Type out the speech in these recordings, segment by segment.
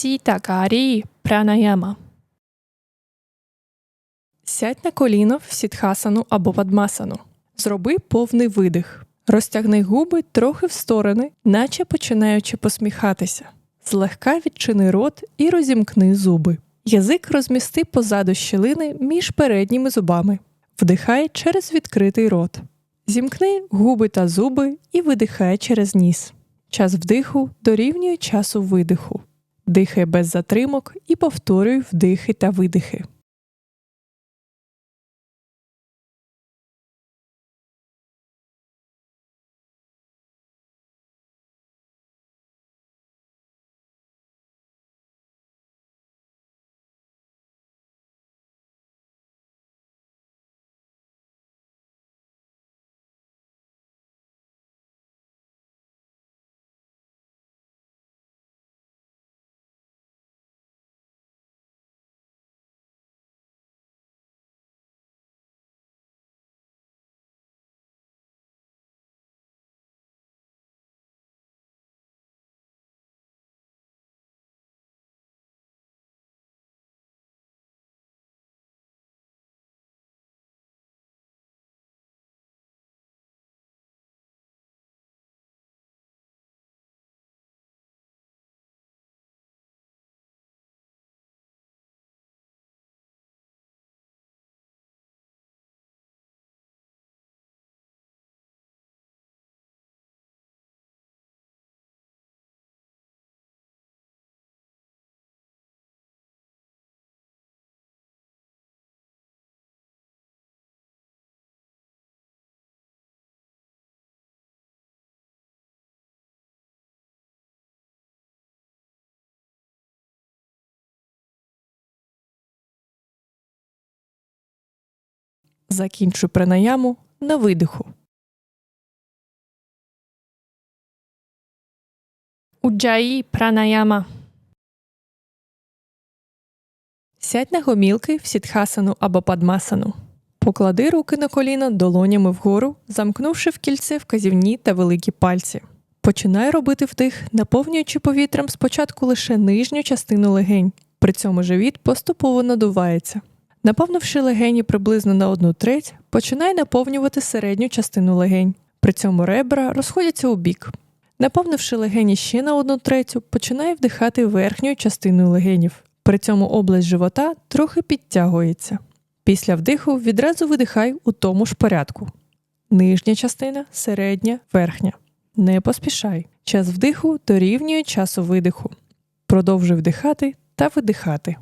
Сітакарі пранаяма. Сядь на коліно в сітхасану або падмасану. Зроби повний видих. Розтягни губи трохи в сторони, наче починаючи посміхатися. Злегка відчини рот і розімкни зуби. Язик розмісти позаду щілини між передніми зубами. Вдихай через відкритий рот. Зімкни губи та зуби і видихай через ніс. Час вдиху дорівнює часу видиху. Дихай без затримок і повторюй вдихи та видихи. Закінчуй пранаяму на видиху. Уджаї пранаяма. Сядь на гомілки в сітхасану або падмасану. Поклади руки на коліна долонями вгору, замкнувши в кільце вказівні та великі пальці. Починай робити вдих, наповнюючи повітрям спочатку лише нижню частину легень. При цьому живіт поступово надувається. Наповнивши легені приблизно на одну треть, починай наповнювати середню частину легень. При цьому ребра розходяться у бік. Наповнивши легені ще на одну третю, починай вдихати верхньою частиною легенів. При цьому область живота трохи підтягується. Після вдиху відразу видихай у тому ж порядку. Нижня частина, середня, верхня. Не поспішай. Час вдиху дорівнює часу видиху. Продовжуй вдихати та видихати.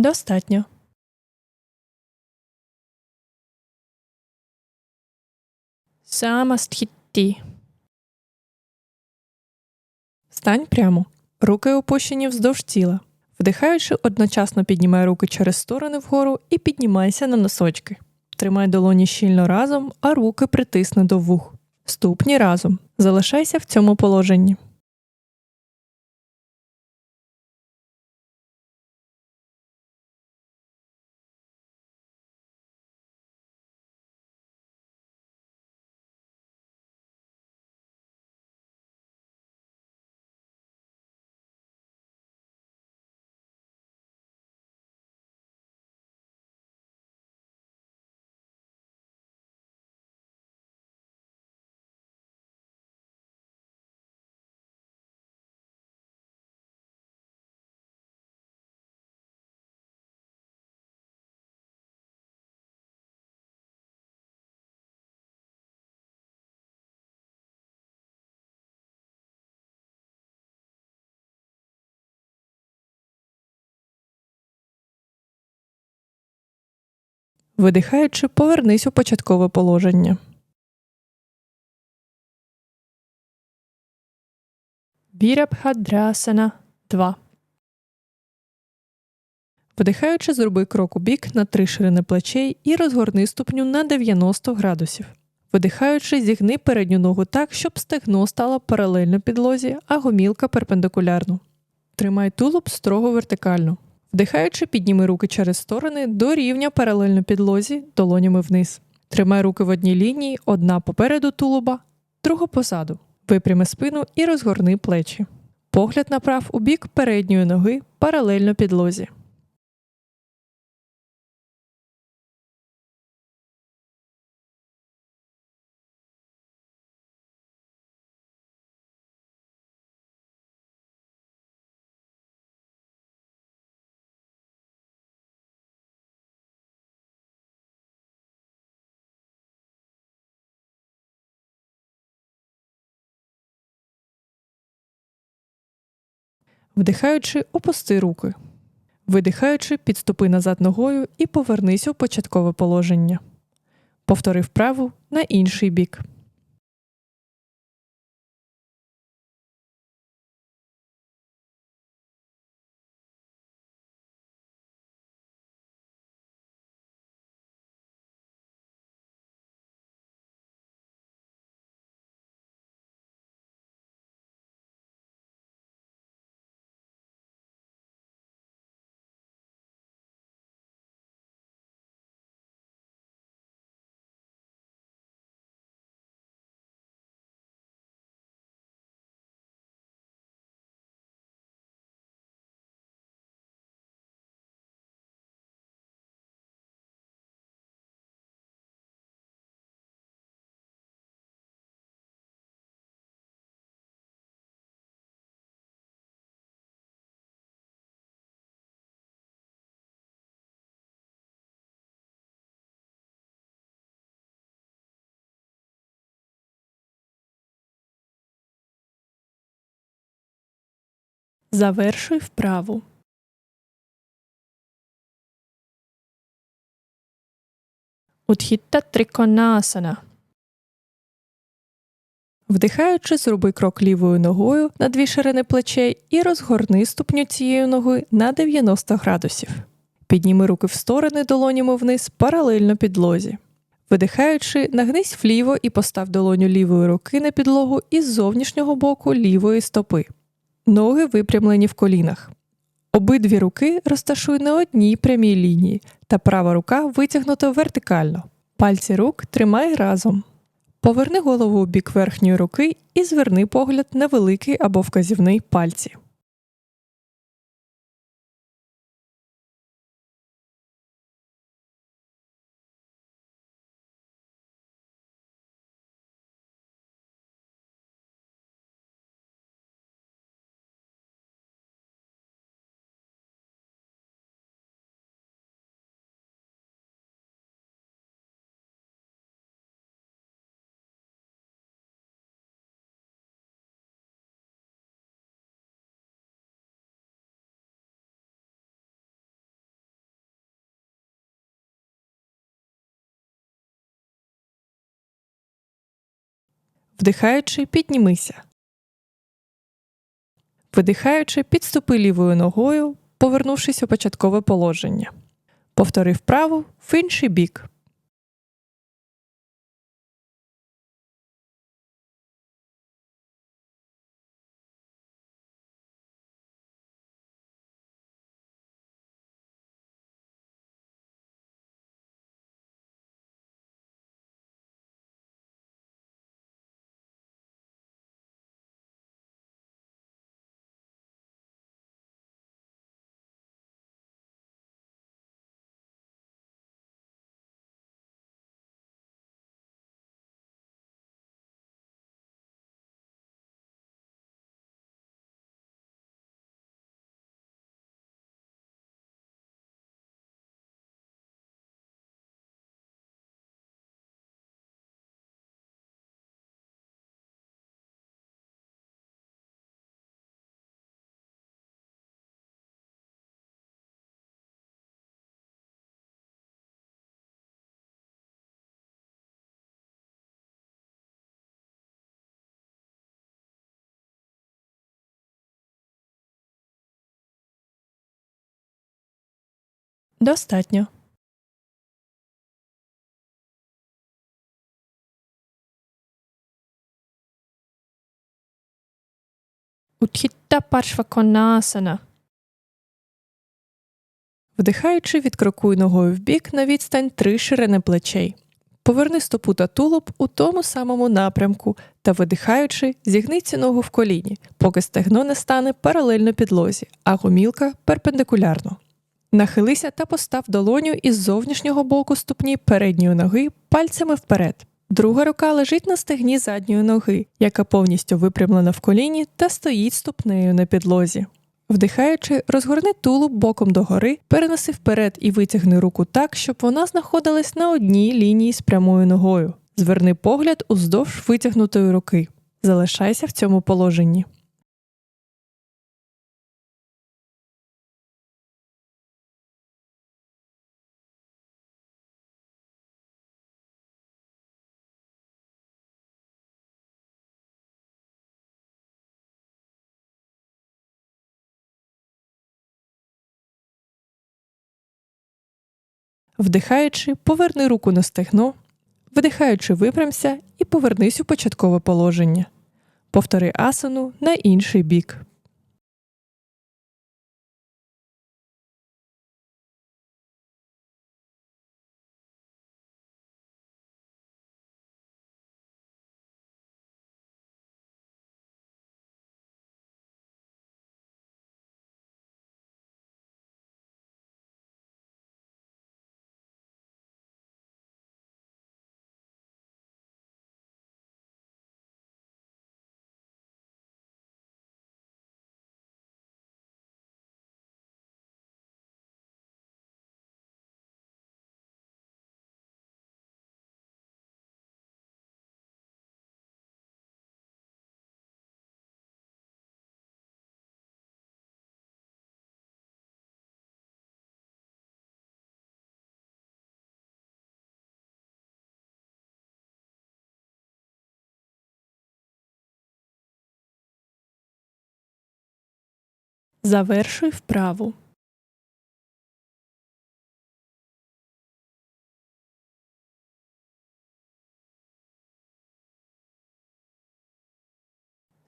Достатньо. Самастхітті. Стань прямо. Руки опущені вздовж тіла. Вдихаючи, одночасно піднімай руки через сторони вгору і піднімайся на носочки. Тримай долоні щільно разом, а руки притисни до вух. Ступні разом. Залишайся в цьому положенні. Видихаючи, повернись у початкове положення. Вірабхадрасана 2. Вдихаючи, зроби крок у бік на три ширини плечей і розгорни ступню на 90 градусів. Видихаючи, зігни передню ногу так, щоб стегно стало паралельно підлозі, а гомілка перпендикулярно. Тримай тулуб строго вертикально. Вдихаючи, підніми руки через сторони до рівня паралельно підлозі, долонями вниз. Тримай руки в одній лінії, одна попереду тулуба, друга позаду. Випрями спину і розгорни плечі. Погляд направ у бік передньої ноги паралельно підлозі. Вдихаючи, опусти руки. Видихаючи, підступи назад ногою і повернись у початкове положення. Повтори вправу на інший бік. Завершуй вправу. Утхітта триконасана. Вдихаючи, зроби крок лівою ногою на дві ширини плечей і розгорни ступню цієї ноги на 90 градусів. Підніми руки в сторони долонями вниз паралельно підлозі. Видихаючи, нагнись вліво і постав долоню лівої руки на підлогу із зовнішнього боку лівої стопи. Ноги випрямлені в колінах. Обидві руки розташуй на одній прямій лінії, та права рука витягнута вертикально. Пальці рук тримай разом. Поверни голову у бік верхньої руки і зверни погляд на великий або вказівний пальці. Вдихаючи, піднімися. Видихаючи, підступи лівою ногою, повернувшись у початкове положення. Повтори вправу в інший бік. Достатньо. Утхітта паршваконасана. Вдихаючи, відкрокуй ногою вбік на відстань три ширини плечей. Поверни стопу та тулуб у тому самому напрямку та, видихаючи, зігни цю ногу в коліні, поки стегно не стане паралельно підлозі, а гомілка перпендикулярно. Нахилися та постав долоню із зовнішнього боку ступні передньої ноги пальцями вперед. Друга рука лежить на стегні задньої ноги, яка повністю випрямлена в коліні та стоїть ступнею на підлозі. Вдихаючи, розгорни тулуб боком догори, перенеси вперед і витягни руку так, щоб вона знаходилась на одній лінії з прямою ногою. Зверни погляд уздовж витягнутої руки. Залишайся в цьому положенні. Вдихаючи, поверни руку на стегно, вдихаючи, випрямся і повернись у початкове положення. Повтори асану на інший бік. Завершуй вправу.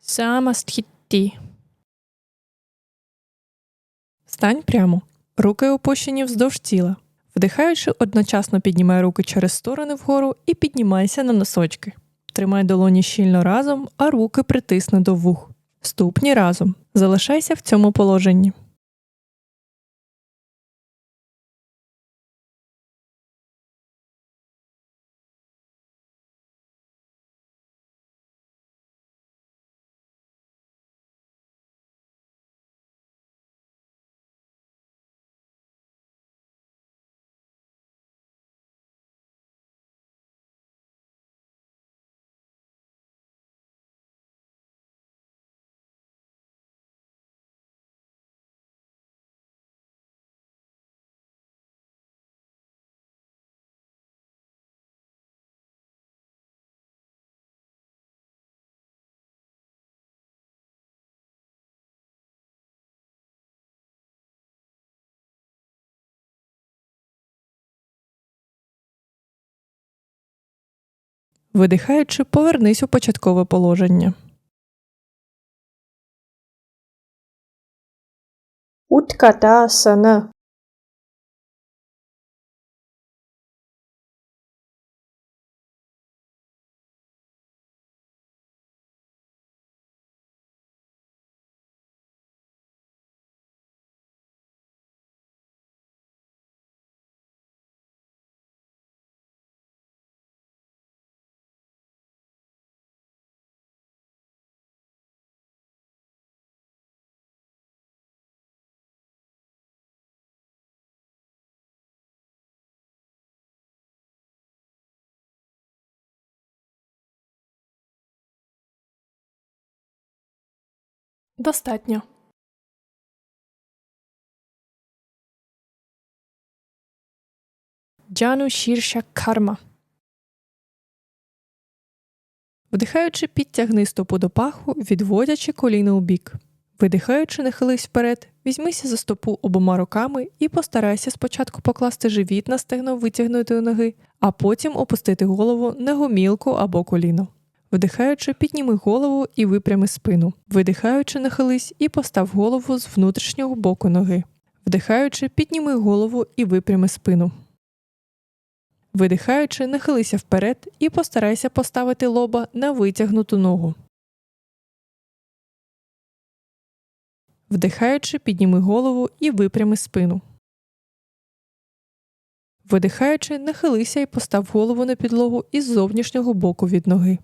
Самастхітті. Стань прямо. Руки опущені вздовж тіла. Вдихаючи, одночасно піднімай руки через сторони вгору і піднімайся на носочки. Тримай долоні щільно разом, а руки притисни до вух. Ступні разом. Залишайся в цьому положенні. Видихаючи, повернись у початкове положення. Utkatasana. Достатньо. Джану шірша карма. Вдихаючи, підтягни стопу до паху, відводячи коліно у бік. Видихаючи, нахились вперед, Візьмися за стопу обома руками і постарайся спочатку покласти живіт на стегно витягнутої ноги, а потім опустити голову на гомілку або коліно. Вдихаючи, підніми голову і випрями спину. Видихаючи, нахились і постав голову з внутрішнього боку ноги. Вдихаючи, підніми голову і випрями спину. Видихаючи, нахилися вперед і постарайся поставити лоба на витягнуту ногу. Вдихаючи, підніми голову і випрями спину. Видихаючи, нахилися і постав голову на підлогу із зовнішнього боку від ноги.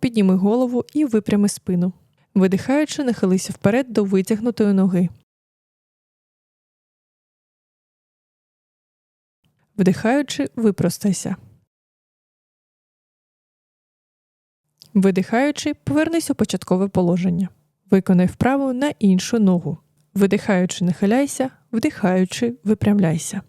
Підніми голову і випрями спину. Видихаючи, нахилися вперед до витягнутої ноги. Вдихаючи, випростайся. Видихаючи, повернись у початкове положення. Виконай вправу на іншу ногу. Видихаючи, нахиляйся, вдихаючи, випрямляйся.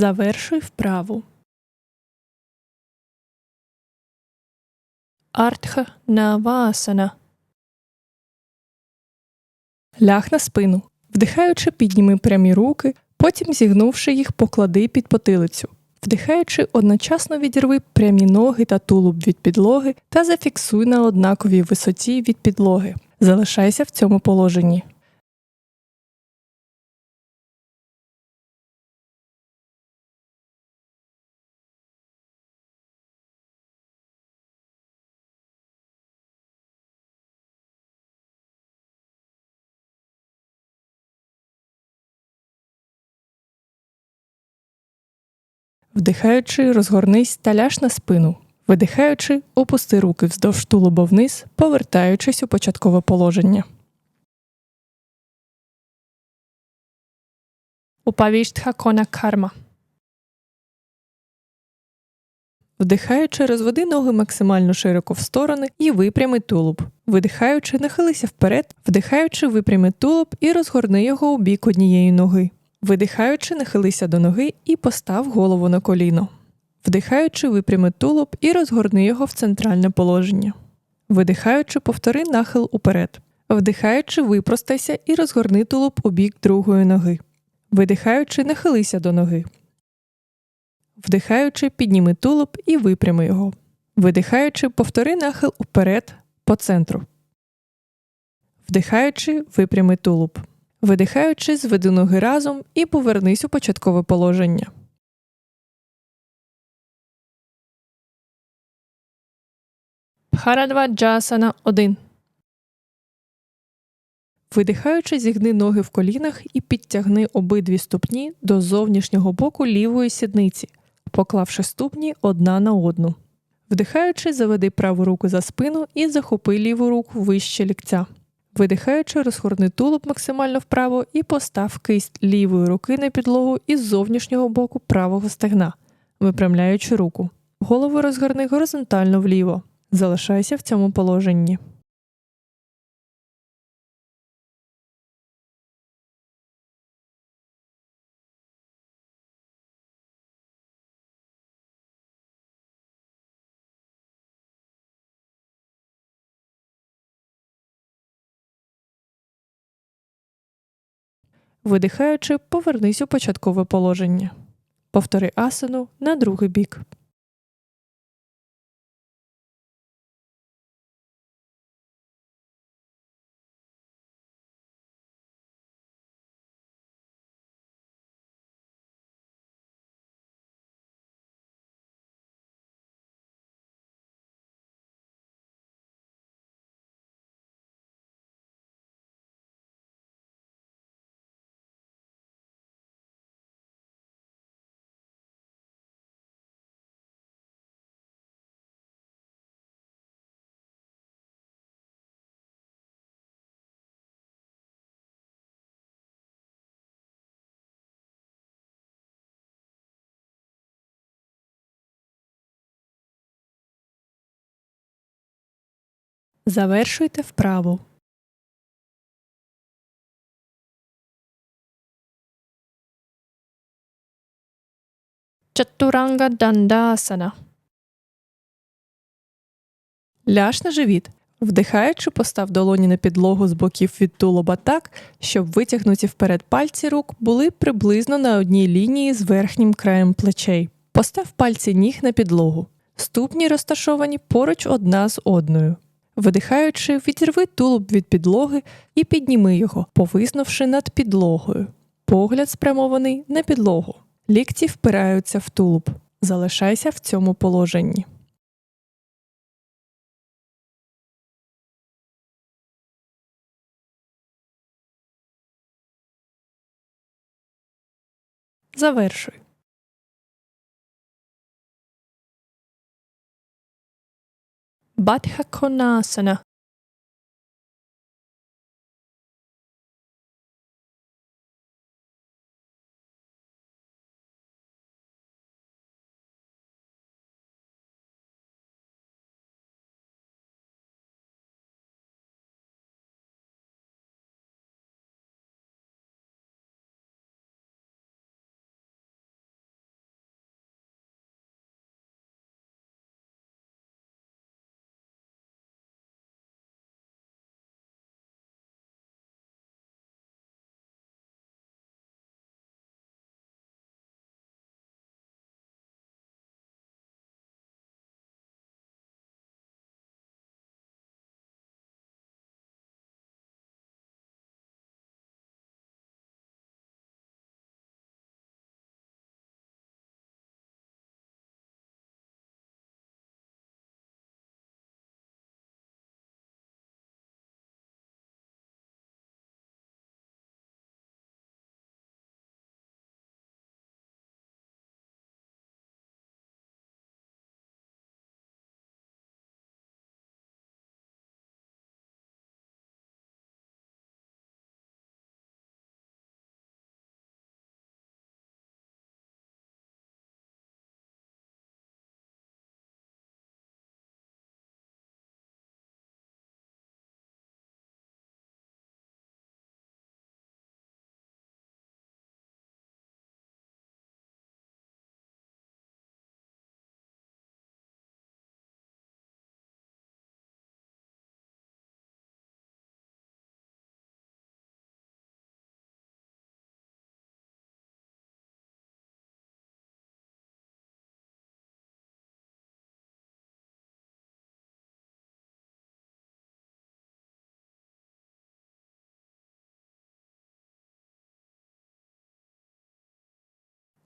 Завершуй вправу. Артха Навасана. Ляг на спину. Вдихаючи, підніми прямі руки, потім зігнувши їх, поклади під потилицю. Вдихаючи, одночасно відірви прямі ноги та тулуб від підлоги та зафіксуй на однаковій висоті від підлоги. Залишайся в цьому положенні. Вдихаючи, розгорнись та ляж на спину. Видихаючи, опусти руки вздовж тулуба вниз, повертаючись у початкове положення. Упавіштха кона карма. Вдихаючи, розведи ноги максимально широко в сторони і випрями тулуб. Видихаючи, нахилися вперед, вдихаючи, випрями тулуб і розгорни його у бік однієї ноги. Видихаючи, нахилися до ноги і постав голову на коліно. Вдихаючи, випрями тулуб і розгорни його в центральне положення. Видихаючи, повтори нахил уперед. Вдихаючи, випростайся і розгорни тулуб у бік другої ноги. Видихаючи, нахилися до ноги. Вдихаючи, підніми тулуб і випрями його. Видихаючи, повтори нахил уперед по центру. Вдихаючи, випрями тулуб. Видихаючи, зведи ноги разом і повернись у початкове положення. Бхарадва Джасана 1 Видихаючи, зігни ноги в колінах і підтягни обидві ступні до зовнішнього боку лівої сідниці, поклавши ступні одна на одну. Вдихаючи, заведи праву руку за спину і захопи ліву руку вище ліктя. Видихаючи, розгорни тулуб максимально вправо і постав кисть лівої руки на підлогу із зовнішнього боку правого стегна, випрямляючи руку. Голову розгорни горизонтально вліво. Залишайся в цьому положенні. Видихаючи, повернись у початкове положення. Повтори асану на другий бік. Завершуйте вправу. Чатуранга дандасана. Ляж на живіт. Вдихаючи, постав долоні на підлогу з боків від тулуба так, щоб витягнуті вперед пальці рук були приблизно на одній лінії з верхнім краєм плечей. Постав пальці ніг на підлогу. Ступні розташовані поруч одна з одною. Видихаючи, відірви тулуб від підлоги і підніми його, повиснувши над підлогою. Погляд спрямований на підлогу. Лікті впираються в тулуб. Залишайся в цьому положенні. Завершуй. باد خونه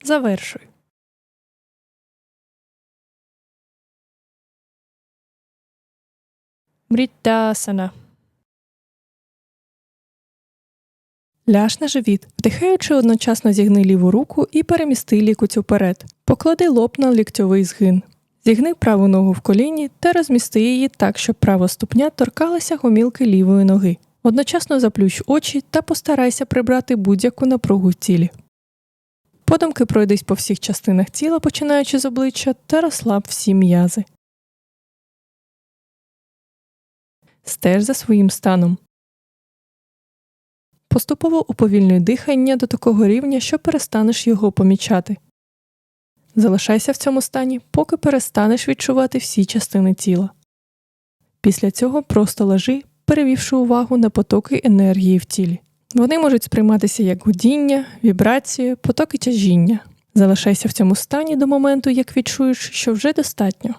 Завершуй. Мріттасана. Ляж на живіт, вдихаючи одночасно зігни ліву руку і перемісти лікуть уперед. Поклади лоб на ліктьовий згин. Зігни праву ногу в коліні та розмісти її так, щоб права ступня торкалася гомілки лівої ноги. Одночасно заплющ очі та постарайся прибрати будь-яку напругу в тілі. Подумки пройдись по всіх частинах тіла, починаючи з обличчя, та розслаб всі м'язи. Стеж за своїм станом. Поступово уповільнюй дихання до такого рівня, що перестанеш його помічати. Залишайся в цьому стані, поки перестанеш відчувати всі частини тіла. Після цього просто лежи, перевівши увагу на потоки енергії в тілі. Вони можуть сприйматися як гудіння, вібрації, потоки тяжіння. Залишайся в цьому стані до моменту, як відчуєш, що вже достатньо.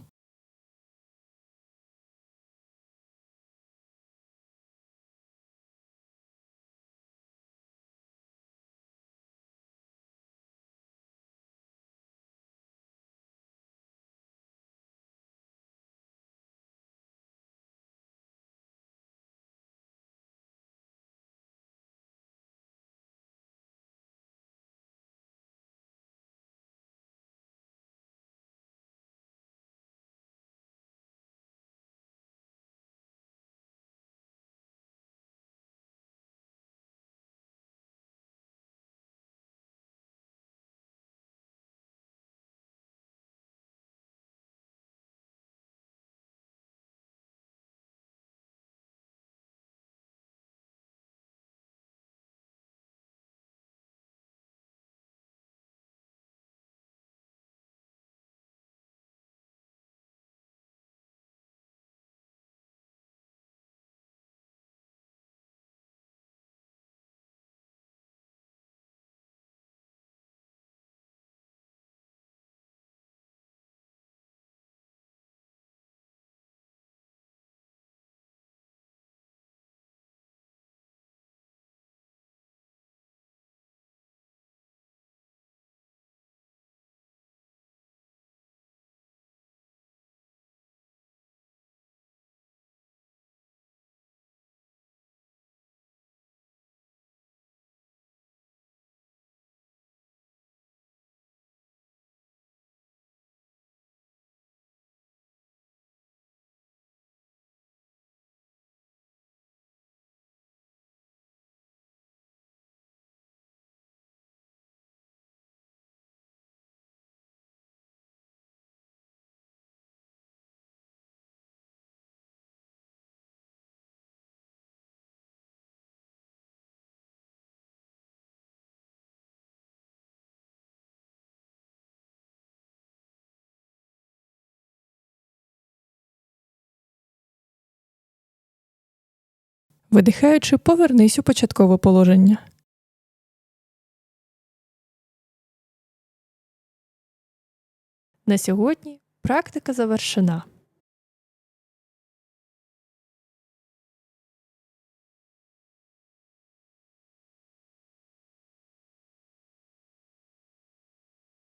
Видихаючи, повернись у початкове положення. На сьогодні практика завершена.